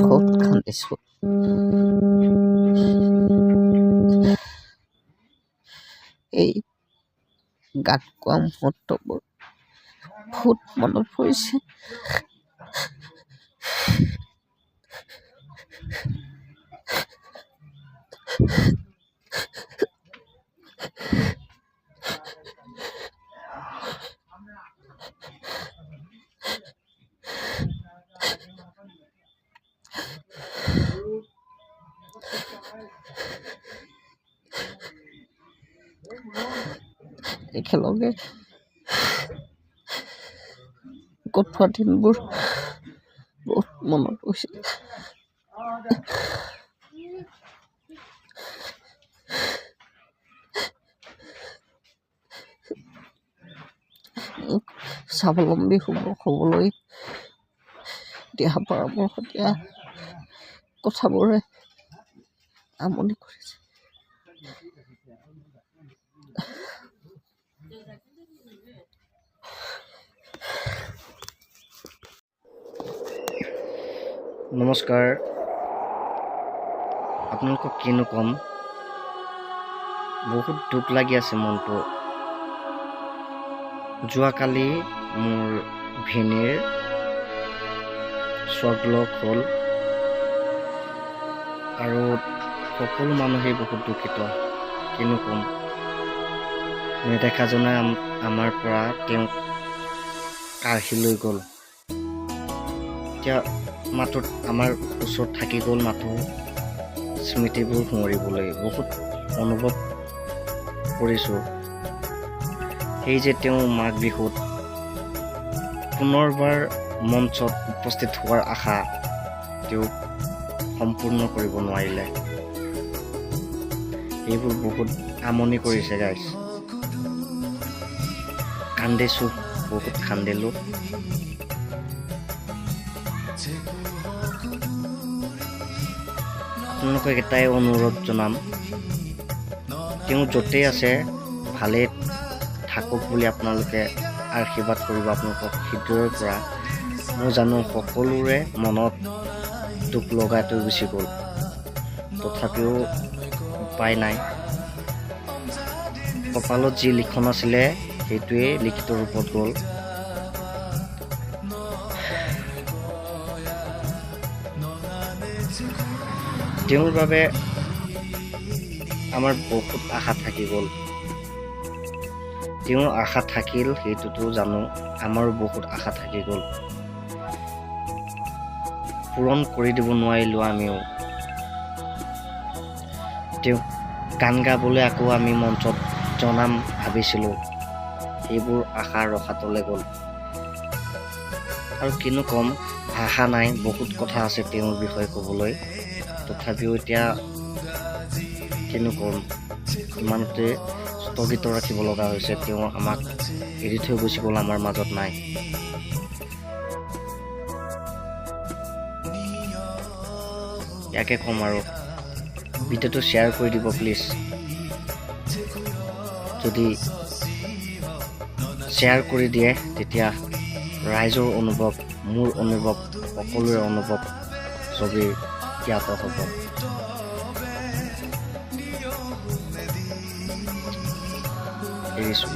বহুত কান্দিছোঁ এই গাত কোৱা মুহূৰ্তবোৰ বহুত মনত পৰিছে একেলগে কটোৱা দিনবোৰ বহুত মনত পৰিছে স্বাৱলম্বী হ'ব হ'বলৈ দিয়া পৰামৰ্শ দিয়া কথাবোৰে আমনি কৰিছে নমস্কাৰ। আপোনালোকক কিনো ক'ম? বহুত দুখ লাগি আছে মনটো। যোৱাকালি মোৰ ভিনীৰ স্বৰ্গলোক হ'ল আৰু সকলো মানুহেই বহুত দুখিত। কিনো ক'ম? নেদেখাজনে আম- আমাৰ পৰা তেওঁক কাঢ়ি লৈ গ'ল। এতিয়া মাত্ৰ আমাৰ ওচৰত থাকি গ'ল মাথো। স্মৃতিবোৰ সোঁৱৰিবলৈ বহুত অনুভৱ কৰিছোঁ। সেই যে তেওঁ মাঘ বিহুত পুনৰবাৰ মঞ্চত উপস্থিত হোৱাৰ আশা তেওঁ সম্পূৰ্ণ কৰিব নোৱাৰিলে। এইবোৰ বহুত আমনি কৰিছে গাইজ কান্দিছোঁ বহুত কান্দিলোঁ আপোনালোকক এটাই অনুৰোধ জনাম। তেওঁ য'তেই আছে, ভালে থাকক বুলি আপোনালোকে আশীৰ্বাদ কৰিব আপোনালোকক হৃদয়ৰ পৰা। মই জানো সকলোৰে মনত দুখ লগাই থৈ গুচি গ'ল। তথাপিও উপায় নাই। কপালত যি লিখন আছিলে সেইটোৱেই লিখিত ৰূপত গ'ল। তেওঁৰ বাবে আমাৰ বহুত আশা থাকি গ'ল। তেওঁৰ আশা থাকিল, সেইটোতো জানো, আমাৰো বহুত আশা থাকি গ'ল। পূৰণ কৰি দিব নোৱাৰিলোঁ আমিও। তেওঁক গান গাবলৈ আকৌ আমি মঞ্চত জনাম ভাবিছিলোঁ। সেইবোৰ আশা ৰখাতলৈ গ'ল। আৰু কিনো ক'ম ভাষা নাই বহুত কথা আছে তেওঁৰ বিষয়ে ক'বলৈ। তথাপিও এতিয়া কিনো ক'ম ইমানতে স্থগিত ৰাখিব লগা হৈছে তেওঁ আমাক এৰি থৈ গুচি গ'ল আমাৰ মাজত নাই। ইয়াকে ক'ম আৰু ভিডিঅ'টো শ্বেয়াৰ কৰি দিব প্লিজ যদি শ্বেয়াৰ কৰি দিয়ে তেতিয়া ৰাইজৰ অনুভৱ মোৰ অনুভৱ সকলোৰে অনুভৱ ছবিৰ জ্ঞাত হ'ব। এৰিছোঁ